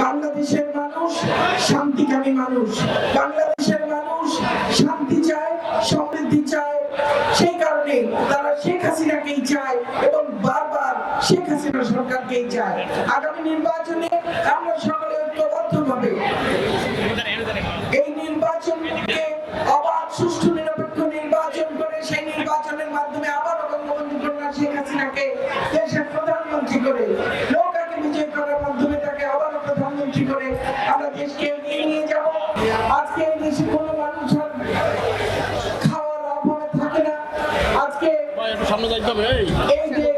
বাংলাদেশের মানুষ শান্তিকামী মানুষ। বাংলাদেশের মানুষ শান্তি চায়, সমৃদ্ধি চায়। সেই কারণে তারা শেখ হাসিনাকেই চায় এবং বারবার শেখ হাসিনা সরকারকেই চায়। আগামী নির্বাচনে আমরা সকলে ঐক্যবদ্ধভাবে এই নির্বাচনকে অবাধ, সুষ্ঠু, নিরপেক্ষ নির্বাচন করে সেই নির্বাচনের মাধ্যমে আবারও বঙ্গবন্ধু কন্যা শেখ হাসিনাকে দেশের প্রধানমন্ত্রী করে নৌকাকে বিজয় করার মাধ্যমে তাকে আবারও প্রধানমন্ত্রী করে আমরা দেশকে এগিয়ে নিয়ে যাব। আজকে এই দেশে কোনো মানুষ খাওয়ার অভাবে থাকে না। আজকে সামনে যাইতে হবে এই। এই দেশ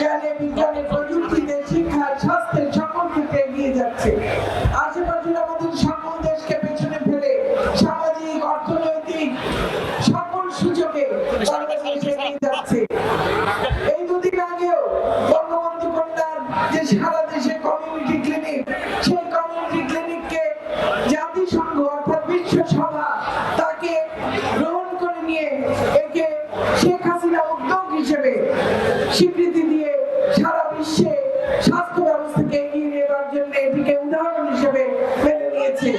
জ্ঞানে বিজ্ঞানে প্রযুক্তিতে শিক্ষায় স্বাস্থ্যের সকল ক্ষেত্রে এগিয়ে যাচ্ছে। আশেপাশের আমাদের সকল দেশকে পেছনে ফেলে সামাজিক অর্থনৈতিক সকল সুযোগে যাচ্ছে এই দুদিন আগেও বঙ্গবন্ধু কন্যার যে সারা দেশে কমিউনিটি ক্লিনিক সেই কমিউনিটি ক্লিনিককে জাতিসংঘ অর্থাৎ বিশ্ব সভা তাকে গ্রহণ করে নিয়ে একে শেখ হাসিনা উদ্যোগ হিসেবে স্বীকৃতি মেনে নিয়েছে।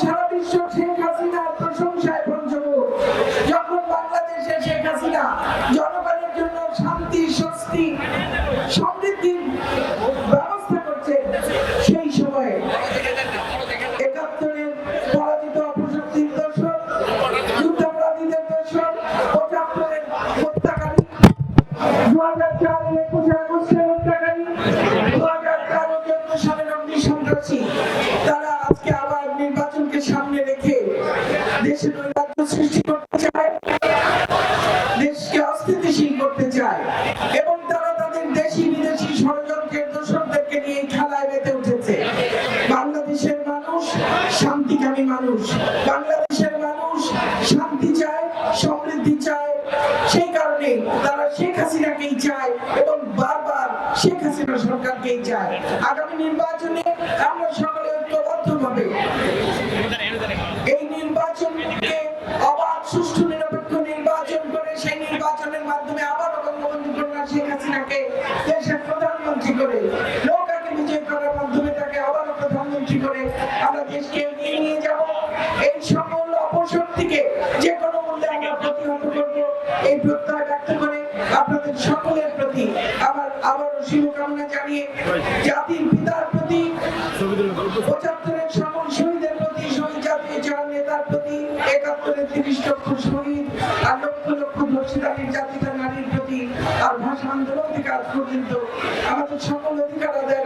সারা বিশ্ব শেখ হাসিনার প্রশংসায় বাংলাদেশে শেখ হাসিনা জনগণের জন্য শান্তি, স্বস্তি সন্ত্রাসী তারা আজকে আবার নির্বাচনকে সামনে রেখে দেশে নৈরাজ্য সৃষ্টি করতে চায়, দেশকে অস্থিতিশীল করতে চায়, এবং তারা তাদের দেশি বিদেশি ষড়যন্ত্রের দোষরদেরকে নিয়ে খেলায় মেতে উঠেছে। বাংলাদেশের মানুষ শান্তিকামী মানুষ। বাংলাদেশের মানুষ শান্তি চায়, সমৃদ্ধি চায়। সেই কারণে তারা শেখ হাসিনাকেই চায় এবং বারবার শেখ হাসিনা চায় আগামী নির্বাচনে আমরা সকলে ঐক্যবদ্ধভাবে এই নির্বাচনকে অবাধ, সুষ্ঠু, নিরপেক্ষ নির্বাচন করে সেই নির্বাচনের মাধ্যমে আবারও বঙ্গবন্ধু কন্যা শেখ হাসিনাকে দেশের প্রধানমন্ত্রী করে, নৌকাকে বিজয় করার মাধ্যমে তাকে প্রধানমন্ত্রী করে আমরা দেশকে এগিয়ে নিয়ে যাব। এই সকল অপশক্তিকে যে কোনো মূল্যে আমরা প্রতিহত করব, এই প্রত্যয় ব্যক্ত করে আপনাদের সকলের প্রতি আমার আবারও শুভকামনা জানিয়ে জাতির পিতার প্রতি পঁচাত্তরের সকল শহীদের প্রতি, শহীদ জাতীয় জয় নেতার প্রতি, একাত্তরের তিরিশ লক্ষ শহীদ আর লক্ষ লক্ষ ধর্ষিতানির জাতিতা নারীর প্রতি আর ভাষা আন্দোলন থেকে আজ পর্যন্ত আমাদের সকল অধিকার আদায়ের